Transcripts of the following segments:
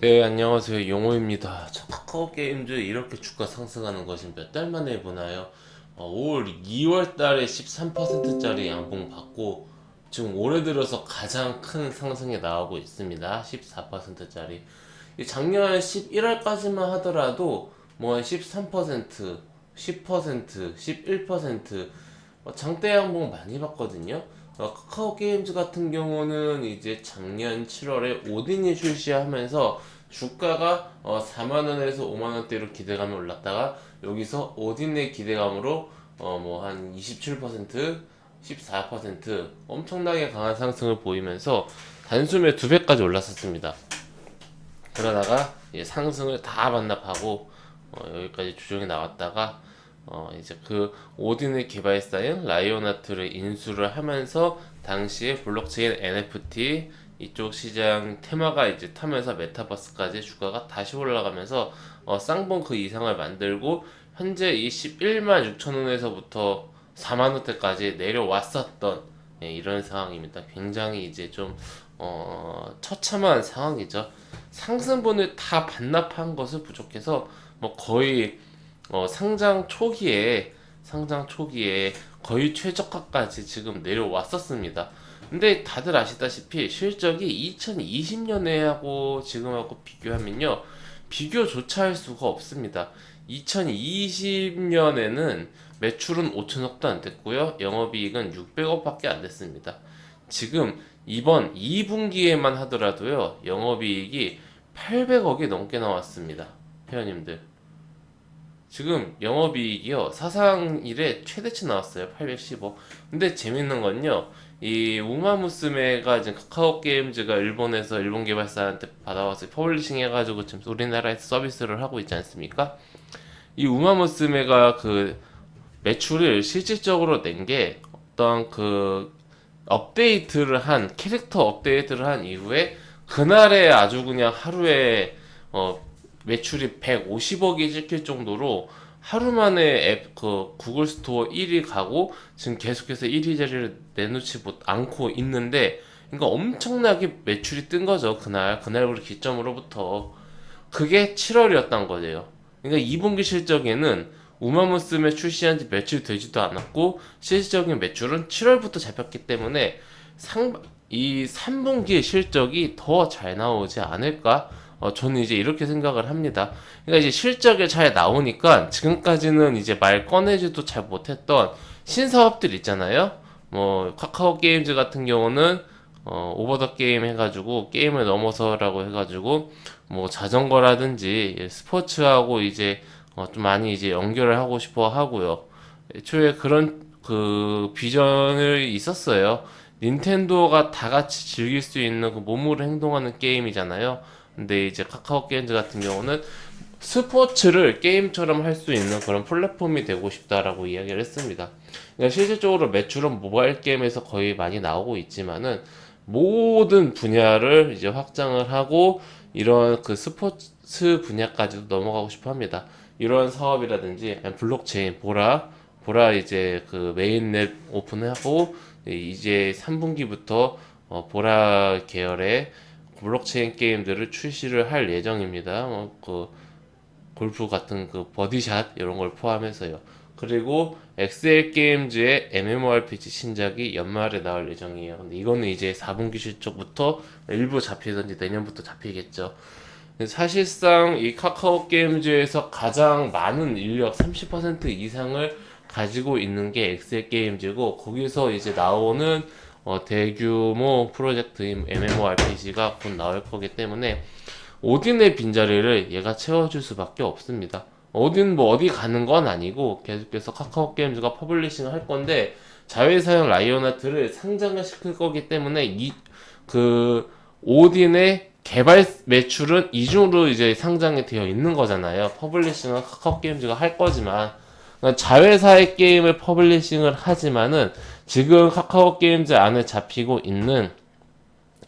네, 안녕하세요. 용호입니다. 자, 카카오 게임즈 이렇게 주가 상승하는 것이 몇달 만에 보나요? 어, 5월, 2월 달에 13%짜리 양봉 받고 지금 올해 들어서 가장 큰 상승이 나오고 있습니다. 14%짜리. 작년 11월까지만 하더라도 뭐 13%, 10%, 11% 어, 장대 양봉 많이 봤거든요. 어, 카카오 게임즈 같은 경우는 이제 작년 7월에 오딘이 출시하면서 주가가 어, 4만 원에서 5만 원대로 기대감이 올랐다가 여기서 오딘의 기대감으로 어, 뭐 한 27%, 14% 엄청나게 강한 상승을 보이면서 단숨에 두 배까지 올랐었습니다. 그러다가 이제 상승을 다 반납하고 어, 여기까지 조정이 나왔다가 어, 이제 그 오딘의 개발사인 라이오나트를 인수를 하면서 당시에 블록체인 NFT 이쪽 시장 테마가 이제 타면서 메타버스까지 주가가 다시 올라가면서 어, 쌍봉 그 이상을 만들고 현재 이 11만 6천 원에서부터 4만 원대까지 내려왔었던 예, 이런 상황입니다. 굉장히 이제 좀 어, 처참한 상황이죠. 상승분을 다 반납한 것을 부족해서 뭐 거의 어, 상장 초기에 상장 초기에 거의 최저가까지 지금 내려왔었습니다. 근데 다들 아시다시피 실적이 2020년에 하고 지금하고 비교하면요 비교조차 할 수가 없습니다. 2020년에는 매출은 5천억도 안 됐고요 영업이익은 600억밖에 안 됐습니다. 지금 이번 2분기에만 하더라도요 영업이익이 800억이 넘게 나왔습니다. 회원님들. 지금 영업이익이요. 사상 이래 최대치 나왔어요. 810억. 근데 재밌는 건요. 이 우마무스메가 지금 카카오 게임즈가 일본에서 일본 개발사한테 받아와서 퍼블리싱 해가지고 지금 우리나라에서 서비스를 하고 있지 않습니까? 이 우마무스메가 그 매출을 실질적으로 낸 게 어떤 그 업데이트를 한 캐릭터 업데이트를 한 이후에 그날에 아주 그냥 하루에 어 매출이 150억이 찍힐 정도로 하루 만에 앱 그 구글 스토어 1위 가고 지금 계속해서 1위 자리를 내놓지 못 않고 있는데 그러니까 엄청나게 매출이 뜬 거죠 그날. 그날부터 기점으로부터. 그게 7월이었던 거예요. 그러니까 2분기 실적에는 우마무스메 출시한 지 며칠 되지도 않았고 실질적인 매출은 7월부터 잡혔기 때문에 상, 이 3분기 실적이 더 잘 나오지 않을까 어, 저는 이제 이렇게 생각을 합니다. 그러니까 이제 실적이 잘 나오니까 지금까지는 이제 말 꺼내지도 잘 못했던 신사업들 있잖아요. 뭐 카카오 게임즈 같은 경우는 어, 오버 더 게임 해가지고 게임을 넘어서라고 해가지고 뭐 자전거라든지 예, 스포츠하고 이제 어, 좀 많이 이제 연결을 하고 싶어 하고요. 애초에 그런 그 비전을 있었어요. 닌텐도가 다 같이 즐길 수 있는 그 몸으로 행동하는 게임이잖아요. 근데 이제 카카오 게임즈 같은 경우는 스포츠를 게임처럼 할 수 있는 그런 플랫폼이 되고 싶다라고 이야기를 했습니다. 그러니까 실질적으로 매출은 모바일 게임에서 거의 많이 나오고 있지만은 모든 분야를 이제 확장을 하고 이런 그 스포츠 분야까지도 넘어가고 싶어 합니다. 이런 사업이라든지 블록체인 보라 보라 이제 그 메인넷 오픈하고 이제 3분기부터 어 보라 계열의 블록체인 게임들을 출시를 할 예정입니다. 어, 그 골프 같은 그 버디샷 이런 걸 포함해서요. 그리고 엑셀 게임즈의 MMORPG 신작이 연말에 나올 예정이에요. 근데 이거는 이제 4분기 실적부터 일부 잡히든지 내년부터 잡히겠죠. 사실상 이 카카오 게임즈에서 가장 많은 인력 30% 이상을 가지고 있는 게 엑셀 게임즈고 거기서 이제 나오는 어, 대규모 프로젝트인 MMORPG가 곧 나올 거기 때문에 오딘의 빈자리를 얘가 채워줄 수밖에 없습니다. 오딘 뭐 어디 가는 건 아니고 계속해서 카카오 게임즈가 퍼블리싱을 할 건데 자회사형 라이오나트를 상장을 시킬 거기 때문에 이 그 오딘의 개발 매출은 이중으로 이제 상장이 되어 있는 거잖아요. 퍼블리싱은 카카오 게임즈가 할 거지만 그러니까 자회사의 게임을 퍼블리싱을 하지만은 지금 카카오 게임즈 안에 잡히고 있는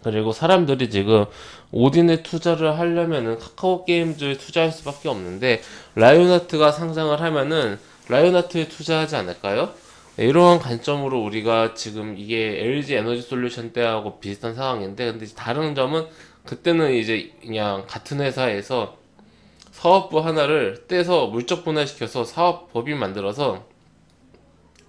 그리고 사람들이 지금 오딘에 투자를 하려면은 카카오 게임즈에 투자할 수밖에 없는데 라이오나트가 상장을 하면은 라이오나트에 투자하지 않을까요? 네, 이러한 관점으로 우리가 지금 이게 LG 에너지 솔루션 때하고 비슷한 상황인데 근데 다른 점은 그때는 이제 그냥 같은 회사에서 사업부 하나를 떼서 물적 분할시켜서 사업 법인 만들어서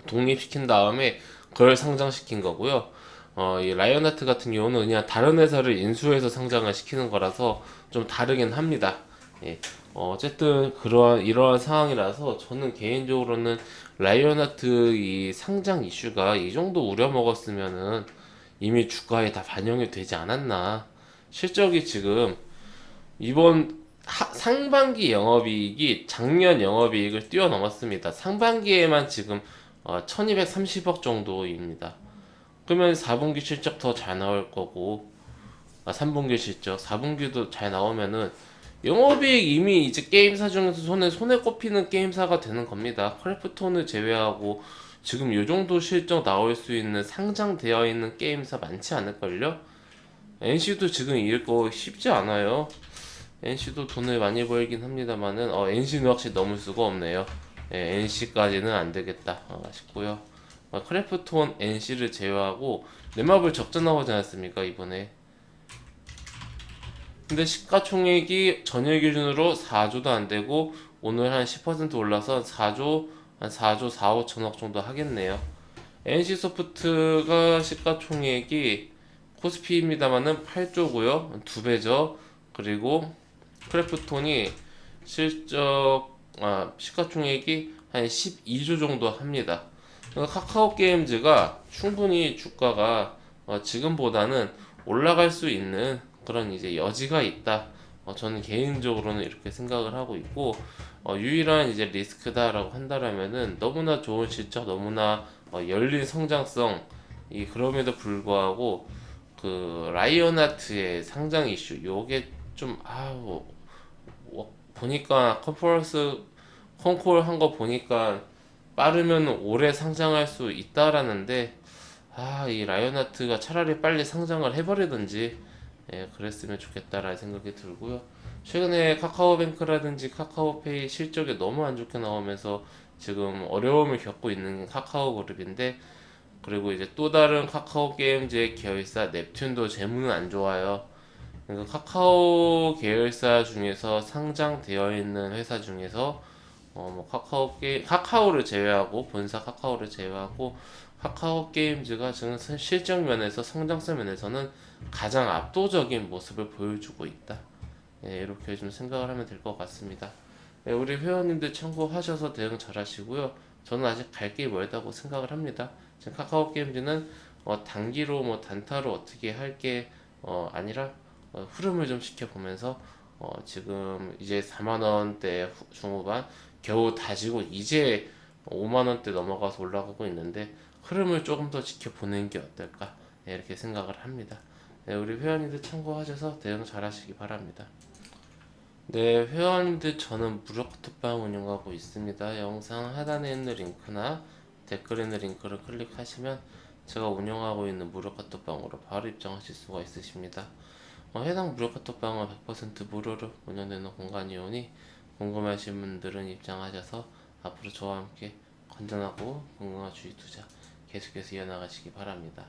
독립시킨 다음에 그걸 상장시킨 거고요. 어, 이 라이언하트 같은 경우는 그냥 다른 회사를 인수해서 상장을 시키는 거라서 좀 다르긴 합니다. 예. 어, 어쨌든 그러한 이러한 상황이라서 저는 개인적으로는 라이언하트 이 상장 이슈가 이 정도 우려 먹었으면은 이미 주가에 다 반영이 되지 않았나. 실적이 지금 이번 하- 상반기 영업이익이 작년 영업이익을 뛰어넘었습니다. 상반기에만 지금 어, 1230억 정도입니다. 그러면 4분기 실적 더 잘 나올 거고, 아, 3분기 실적, 4분기도 잘 나오면은 영업이익 이미 이제 게임사 중에서 손에 손에 꼽히는 게임사가 되는 겁니다. 크래프톤을 제외하고 지금 요 정도 실적 나올 수 있는 상장되어 있는 게임사 많지 않을걸요? NC도 지금 이럴 거 쉽지 않아요. NC도 돈을 많이 벌긴 합니다만은 어, NC는 확실히 넘을 수가 없네요. 예, NC까지는 안 되겠다 어, 싶고요. 어, 크래프톤 NC를 제외하고 넷마블 적자 나오지 않았습니까 이번에? 근데 시가총액이 전일 기준으로 4조도 안 되고 오늘 한 10% 올라서 4조 한 4조 4, 5천억 정도 하겠네요. NC 소프트가 시가총액이 코스피입니다만은 8조고요. 두 배죠. 그리고 크래프톤이 실적 아, 시가총액이 한 12조 정도 합니다. 그러니까 카카오 게임즈가 충분히 주가가 어, 지금보다는 올라갈 수 있는 그런 이제 여지가 있다. 어, 저는 개인적으로는 이렇게 생각을 하고 있고 어, 유일한 이제 리스크다라고 한다라면은 너무나 좋은 실적, 너무나 어, 열린 성장성 이 그럼에도 불구하고 그 라이언하트의 상장 이슈 요게 좀 아우 뭐, 보니까 컨퍼런스 콩콜 한 거 보니까 빠르면 올해 상장할 수 있다라는데 아 이 라이언하트가 차라리 빨리 상장을 해버리든지 예, 그랬으면 좋겠다라는 생각이 들고요. 최근에 카카오뱅크라든지 카카오페이 실적이 너무 안 좋게 나오면서 지금 어려움을 겪고 있는 카카오 그룹인데 그리고 이제 또 다른 카카오 게임즈의 계열사 넵튠도 재무는 안 좋아요. 그러니까 카카오 계열사 중에서 상장되어 있는 회사 중에서 어 뭐 카카오 게 카카오를 제외하고 본사 카카오를 제외하고 카카오 게임즈가 지금 실- 실적 면에서 성장성 면에서는 가장 압도적인 모습을 보여주고 있다. 예, 이렇게 좀 생각을 하면 될 것 같습니다. 예, 우리 회원님들 참고하셔서 대응 잘 하시고요. 저는 아직 갈 길이 멀다고 생각을 합니다. 지금 카카오 게임즈는 어, 단기로 뭐 단타로 어떻게 할 게 어, 아니라 어, 흐름을 좀 지켜보면서 어, 지금 이제 4만 원대 후- 중후반 겨우 다지고 이제 5만 원대 넘어가서 올라가고 있는데 흐름을 조금 더 지켜보는 게 어떨까 네, 이렇게 생각을 합니다. 네, 우리 회원님들 참고하셔서 대응 잘 하시기 바랍니다. 네, 회원님들 저는 무료 카톡방 운영하고 있습니다. 영상 하단에 있는 링크나 댓글에 있는 링크를 클릭하시면 제가 운영하고 있는 무료 카톡방으로 바로 입장하실 수가 있으십니다. 어, 해당 무료 카톡방은 100% 무료로 운영되는 공간이오니 궁금하신 분들은 입장하셔서 앞으로 저와 함께 건전하고 건강한 주식 투자 계속해서 이어나가시기 바랍니다.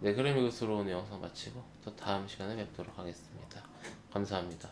네, 그럼 이것으로 오늘 영상 마치고 또 다음 시간에 뵙도록 하겠습니다. 감사합니다.